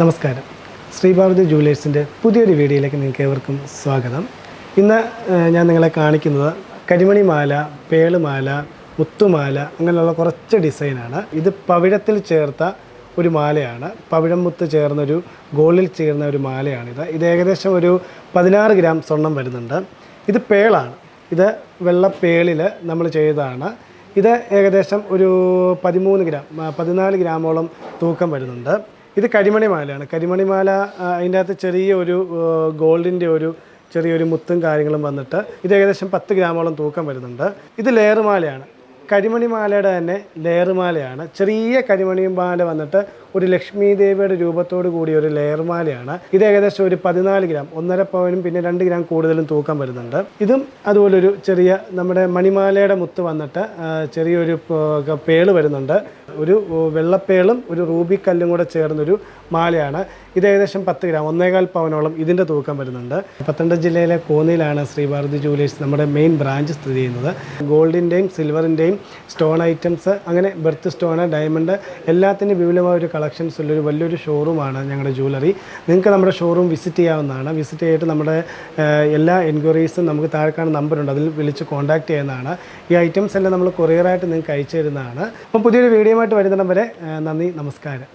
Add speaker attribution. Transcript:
Speaker 1: നമസ്കാരം. ശ്രീഭാരതി ജുവലേഴ്സിന്റെ പുതിയൊരു വീഡിയോയിലേക്ക് നിങ്ങൾക്ക് ഏവർക്കും സ്വാഗതം. ഇന്ന് ഞാൻ നിങ്ങളെ കാണിക്കുന്നത് കരിമണിമാല പേളുമാല മുത്തുമാല അങ്ങനെയുള്ള കുറച്ച് ഡിസൈനാണ് ഇത് പവിഴത്തിൽ ചേർത്ത ഒരു മാലയാണ്. പവിഴം മുത്ത് ചേർന്നൊരു ഗോളിൽ ചേർന്ന ഒരു മാലയാണിത്. ഇത് ഏകദേശം ഒരു പതിനാറ് ഗ്രാം സ്വർണം വരുന്നുണ്ട്. ഇത് പേളാണ്. ഇത് വെള്ള വെള്ളപ്പേളിൽ നമ്മൾ ചെയ്തതാണ്. ഇത് ഏകദേശം ഒരു പതിമൂന്ന് ഗ്രാം പതിനാല് ഗ്രാമോളം തൂക്കം വരുന്നുണ്ട്. ഇത് കരിമണി മാലയാണ് കരിമണി മാല ആ, അതിന്റെ അകത്ത് ചെറിയ ഒരു ഗോൾഡിന്റെ ഒരു ചെറിയൊരു മുത്തും കാര്യങ്ങളും വന്നിട്ട് ഇത് ഏകദേശം പത്ത് ഗ്രാമോളം തൂക്കം വരുന്നുണ്ട്. ഇത് ലെയർ മാലയാണ് കരിമണി മാലയുടെ തന്നെ ലെയർ മാലയാണ് ചെറിയ കരിമണി മാല വന്നിട്ട് ഒരു ലക്ഷ്മി ദേവിയുടെ രൂപത്തോട് കൂടിയ ഒരു ലെയർ മാലയാണ്. ഇത് ഏകദേശം ഒരു പതിനാല് ഗ്രാം ഒന്നര പവനും പിന്നെ രണ്ട് ഗ്രാം കൂടുതലും തൂക്കം വരുന്നുണ്ട്. ഇതും അതുപോലെ ഒരു ചെറിയ നമ്മുടെ മണിമാലയുടെ മുത്ത് വന്നിട്ട് ചെറിയൊരു പേൾ വരുന്നുണ്ട്. ഒരു വെള്ളപ്പേളും ഒരു റൂബി കല്ലും കൂടെ ചേർന്നൊരു മാലയാണ്. ഇത് ഏകദേശം പത്ത് ഗ്രാം ഒന്നേകാൽ പവനോളം ഇതിന്റെ തൂക്കം വരുന്നുണ്ട്. പത്തനംതിട്ട ജില്ലയിലെ കോന്നിയിലാണ് ശ്രീഭാരതി ജുവലേഴ്സ് നമ്മുടെ മെയിൻ ബ്രാഞ്ച് സ്ഥിതി ചെയ്യുന്നത്. ഗോൾഡിന്റെയും സിൽവറിന്റെയും സ്റ്റോൺ ഐറ്റംസ് അങ്ങനെ ബെർത്ത് സ്റ്റോണ് ഡയമണ്ട് എല്ലാത്തിന്റെയും വിപുലമായ ഒരു കളക്ഷൻസ് ഉള്ളൊരു വലിയൊരു ഷോറൂമാണ് ഞങ്ങളുടെ ജുവലറി നിങ്ങൾക്ക് നമ്മുടെ ഷോറൂം വിസിറ്റ് ചെയ്യാവുന്നതാണ്. വിസിറ്റ് ചെയ്തിട്ട് നമ്മുടെ എല്ലാ എൻക്വയറീസും നമുക്ക് താഴെക്കാണ് നമ്പറുണ്ട്. അതിൽ വിളിച്ച് കോൺടാക്റ്റ് ചെയ്യുന്നതാണ്. ഈ ഐറ്റംസ് എല്ലാം നമ്മൾ കൊറിയറായിട്ട് നിങ്ങൾക്ക് അയച്ചു തരുന്നതാണ്. അപ്പം പുതിയൊരു വീഡിയോ ആയിട്ട് വരുന്നിടം വരെ നന്ദി നമസ്കാരം.